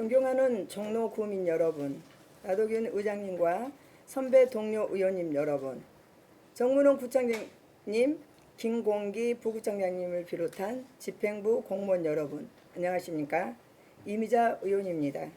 존경하는 종로 구민 여러분, 나도균 의장님과 선배 동료 의원님 여러분, 정문홍 구청장님, 김공기 부구청장님을 비롯한 집행부 공무원 여러분, 안녕하십니까? 이미자 의원입니다.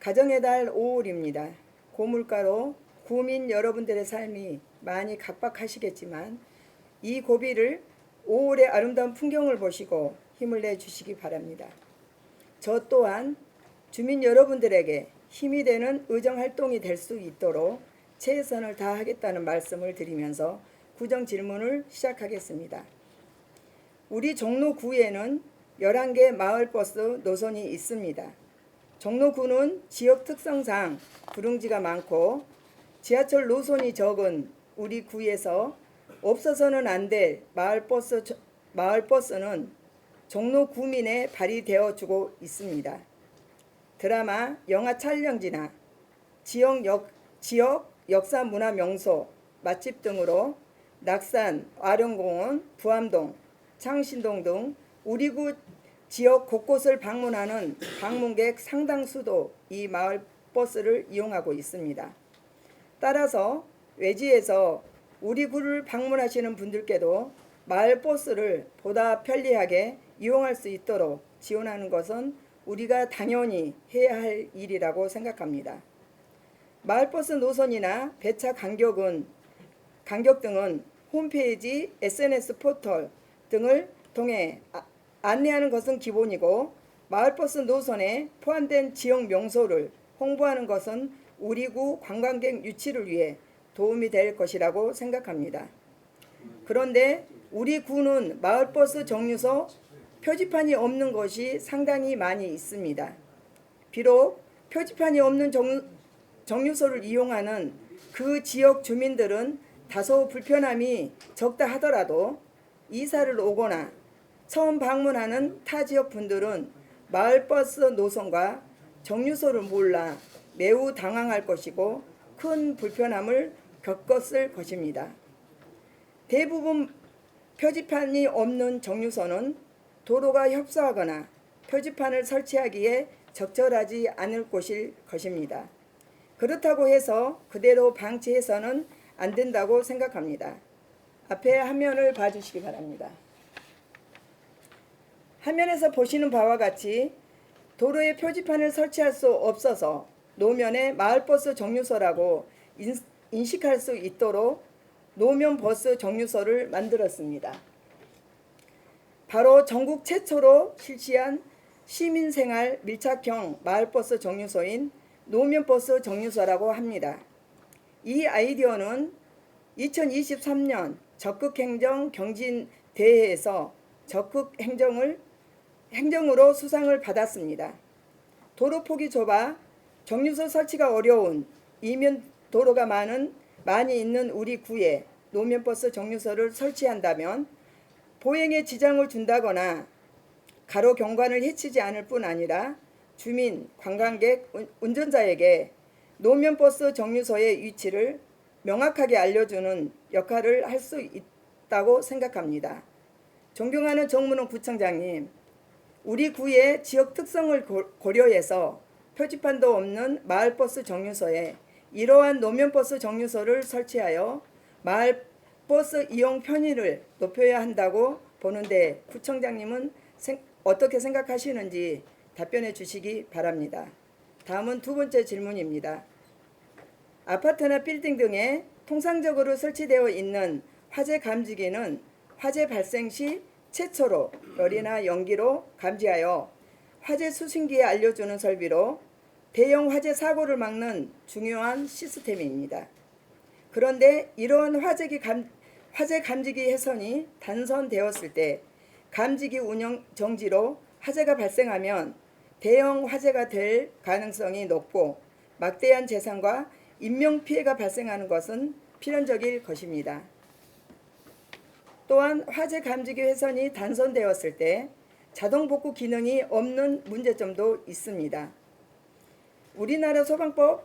가정의 달 5월입니다. 고물가로 구민 여러분들의 삶이 많이 각박하시겠지만 이 고비를 5월의 아름다운 풍경을 보시고 힘을 내 주시기 바랍니다. 저 또한 주민 여러분들에게 힘이 되는 의정 활동이 될 수 있도록 최선을 다하겠다는 말씀을 드리면서 구정 질문을 시작하겠습니다. 우리 종로구에는 11개 마을버스 노선이 있습니다. 종로구는 지역 특성상 구릉지가 많고 지하철 노선이 적은 우리 구에서 없어서는 안 될 마을버스 마을버스는 종로 구민에 발휘되어 주고 있습니다. 드라마, 영화 촬영지나 지역 역, 지역 역사 문화 명소, 맛집 등으로 낙산, 아령공원, 부암동, 창신동 등 우리 구 지역 곳곳을 방문하는 방문객 상당수도 이 마을 버스를 이용하고 있습니다. 따라서 외지에서 우리 구를 방문하시는 분들께도 마을 버스를 보다 편리하게 이용할 수 있도록 지원하는 것은 우리가 당연히 해야 할 일이라고 생각합니다. 마을버스 노선이나 배차 간격은 간격 등은 홈페이지, SNS 포털 등을 통해 아- 안내하는 것은 기본이고 마을버스 노선에 포함된 지역 명소를 홍보하는 것은 우리 구 관광객 유치를 위해 도움이 될 것이라고 생각합니다. 그런데 우리 구는 마을버스 정류소 표지판이 없는 것이 상당히 많이 있습니다. 비록 표지판이 없는 정, 정류소를 이용하는 그 지역 주민들은 다소 불편함이 적다 하더라도 이사를 오거나 처음 방문하는 타 지역 분들은 마을버스 노선과 정류소를 몰라 매우 당황할 것이고 큰 불편함을 겪었을 것입니다. 대부분 표지판이 없는 정류소는 도로가 협소하거나 표지판을 설치하기에 적절하지 않을 곳일 것입니다. 그렇다고 해서 그대로 방치해서는 안 된다고 생각합니다. 앞에 화면을 봐주시기 바랍니다. 화면에서 보시는 바와 같이 도로에 표지판을 설치할 수 없어서 노면에 마을버스 정류소라고 인, 인식할 수 있도록 노면버스 정류소를 만들었습니다. 바로 전국 최초로 실시한 시민생활 밀착형 마을버스 정류소인 노면버스 정류소라고 합니다. 이 아이디어는 2023년 적극행정 경진 대회에서 적극행정을 행정으로 수상을 받았습니다. 도로 폭이 좁아 정류소 설치가 어려운 이면 도로가 많은 많이 있는 우리 구에 노면버스 정류소를 설치한다면 보행에 지장을 준다거나 가로 경관을 해치지 않을 뿐 아니라 주민, 관광객, 운- 운전자에게 노면버스 정류소의 위치를 명확하게 알려주는 역할을 할 수 있다고 생각합니다. 존경하는 정문호 구청장님, 우리 구의 지역 특성을 고- 고려해서 표지판도 없는 마을버스 정류소에 이러한 노면버스 정류소를 설치하여 마을 버스 이용 편의를 높여야 한다고 보는데 구청장님은 생- 어떻게 생각하시는지 답변해 주시기 바랍니다. 다음은 두 번째 질문입니다. 아파트나 빌딩 등에 통상적으로 설치되어 있는 화재 감지기는 화재 발생 시 최초로 열이나 연기로 감지하여 화재 수신기에 알려주는 설비로 대형 화재 사고를 막는 중요한 시스템입니다. 그런데 이러한 화재기 감, 화재 감지기 해선이 단선되었을 때 감지기 운영 정지로 화재가 발생하면 대형 화재가 될 가능성이 높고 막대한 재산과 인명 피해가 발생하는 것은 필연적일 것입니다. 또한 화재 감지기 회선이 단선되었을 때 자동 복구 기능이 없는 문제점도 있습니다. 우리나라 소방법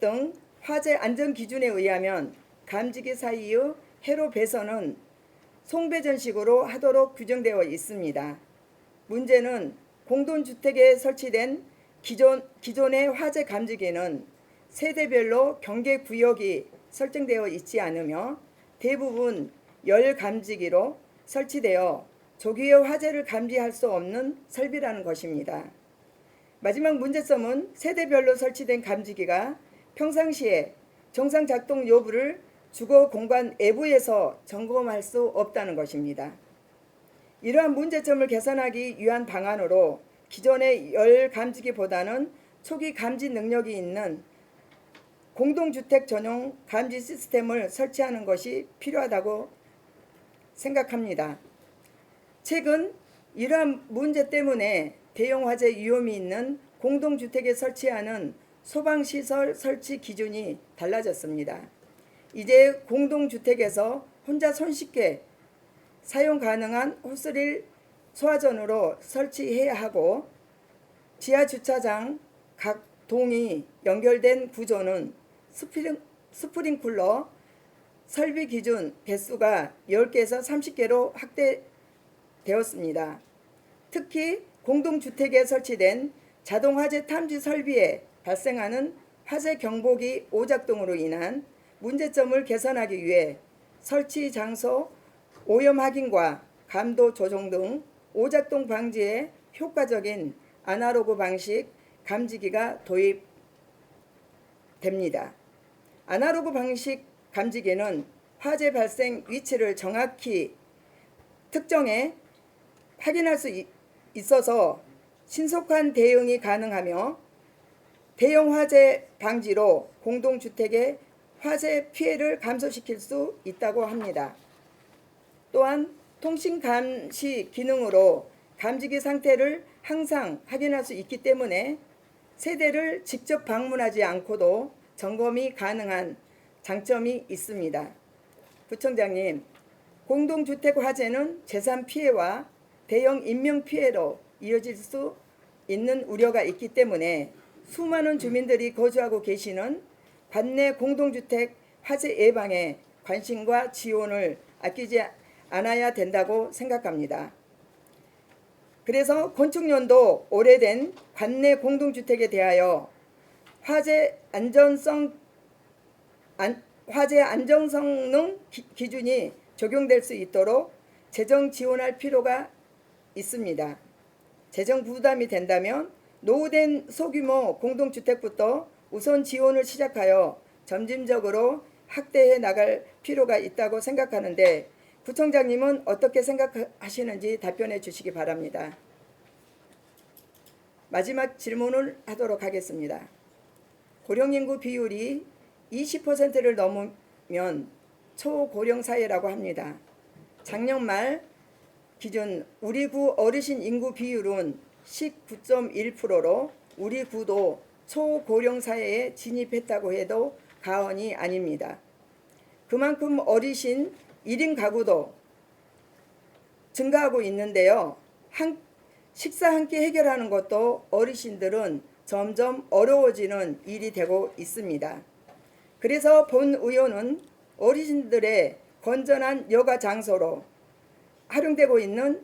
등 화재 안전 기준에 의하면 감지기 사이의 해로 배선은 송배전식으로 하도록 규정되어 있습니다. 문제는 공동주택에 설치된 기존, 기존의 화재 감지기는 세대별로 경계 구역이 설정되어 있지 않으며 대부분 열 감지기로 설치되어 조기의 화재를 감지할 수 없는 설비라는 것입니다. 마지막 문제점은 세대별로 설치된 감지기가 평상시에 정상 작동 여부를 주거 공간 외부에서 점검할 수 없다는 것입니다. 이러한 문제점을 개선하기 위한 방안으로 기존의 열 감지기보다는 초기 감지 능력이 있는 공동주택 전용 감지 시스템을 설치하는 것이 필요하다고 생각합니다. 최근 이러한 문제 때문에 대형 화재 위험이 있는 공동주택에 설치하는 소방시설 설치 기준이 달라졌습니다. 이제 공동주택에서 혼자 손쉽게 사용 가능한 호스릴 소화전으로 설치해야 하고 지하 주차장 각 동이 연결된 구조는 스프링, 스프링쿨러 설비 기준 개수가 10개에서 30개로 확대되었습니다. 특히 공동주택에 설치된 자동화재 탐지 설비에 발생하는 화재 경보기 오작동으로 인한 문제점을 개선하기 위해 설치 장소 오염 확인과 감도 조정 등 오작동 방지에 효과적인 아날로그 방식 감지기가 도입됩니다. 아날로그 방식 감지기는 화재 발생 위치를 정확히 특정해 확인할 수 있- 있어서 신속한 대응이 가능하며 대형 화재 방지로 공동주택의 화재 피해를 감소시킬 수 있다고 합니다. 또한 통신 감시 기능으로 감지기 상태를 항상 확인할 수 있기 때문에 세대를 직접 방문하지 않고도 점검이 가능한 장점이 있습니다. 부청장님, 공동주택 화재는 재산 피해와 대형 인명 피해로 이어질 수 있는 우려가 있기 때문에 수많은 주민들이 거주하고 계시는 관내 공동주택 화재 예방에 관심과 지원을 아끼지 않아야 된다고 생각합니다. 그래서 건축연도 오래된 관내 공동주택에 대하여 화재 안전성 안, 화재 안정성능 기, 기준이 적용될 수 있도록 재정 지원할 필요가 있습니다. 재정 부담이 된다면 노후된 소규모 공동주택부터 우선 지원을 시작하여 점진적으로 확대해 나갈 필요가 있다고 생각하는데 부청장님은 어떻게 생각하시는지 답변해 주시기 바랍니다. 마지막 질문을 하도록 하겠습니다. 고령인구 비율이 20%를 넘으면 초고령 사회라고 합니다. 작년 말 기준 우리 구 어르신 인구 비율은 19.1%로 우리 구도 초고령 사회에 진입했다고 해도 과언이 아닙니다. 그만큼 어르신 1인 가구도 증가하고 있는데요. 한, 식사 한 끼 해결하는 것도 어르신들은 점점 어려워지는 일이 되고 있습니다. 그래서 본 의원은 어르신들의 건전한 여가 장소로 활용되고 있는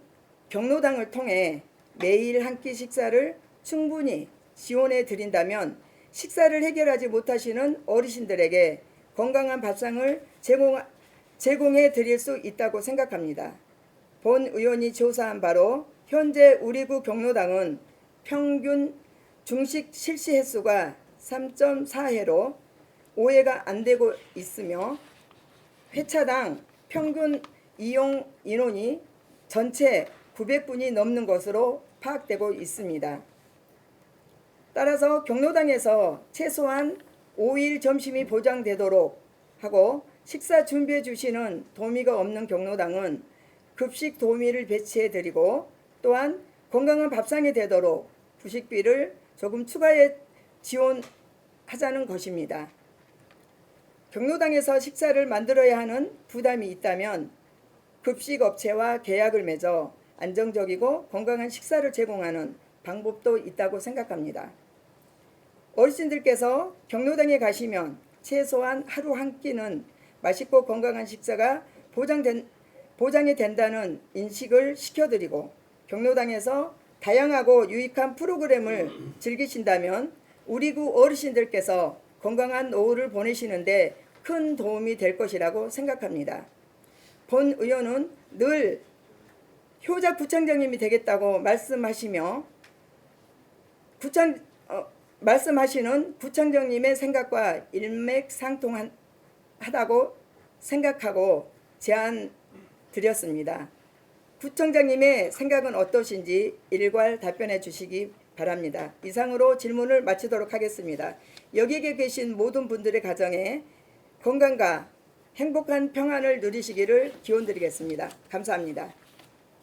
경로당을 통해 매일 한 끼 식사를 충분히 지원해 드린다면 식사를 해결하지 못하시는 어르신들에게 건강한 밥상을 제공, 제공해 드릴 수 있다고 생각합니다. 본 의원이 조사한 바로 현재 우리 구 경로당은 평균 중식 실시 횟수가 3.4회로 5회가 안 되고 있으며 회차당 평균 이용 인원이 전체 900분이 넘는 것으로 파악되고 있습니다. 따라서 경로당에서 최소한 5일 점심이 보장되도록 하고 식사 준비해 주시는 도미가 없는 경로당은 급식 도미를 배치해 드리고 또한 건강한 밥상이 되도록 부식비를 조금 추가해 지원하자는 것입니다. 경로당에서 식사를 만들어야 하는 부담이 있다면 급식 업체와 계약을 맺어 안정적이고 건강한 식사를 제공하는 방법도 있다고 생각합니다. 어르신들께서 경로당에 가시면 최소한 하루 한 끼는 맛있고 건강한 식사가 보장된, 보장이 된다는 인식을 시켜드리고 경로당에서 다양하고 유익한 프로그램을 즐기신다면 우리 구 어르신들께서 건강한 노후를 보내시는데 큰 도움이 될 것이라고 생각합니다. 본 의원은 늘 효자 구청장님이 되겠다고 말씀하시며 구청 어, 말씀하시는 구청장님의 생각과 일맥상통하다고 생각하고 제안 드렸습니다. 구청장님의 생각은 어떠신지 일괄 답변해 주시기 바랍니다. 이상으로 질문을 마치도록 하겠습니다. 여기에 계신 모든 분들의 가정에 건강과 행복한 평안을 누리시기를 기원드리겠습니다. 감사합니다.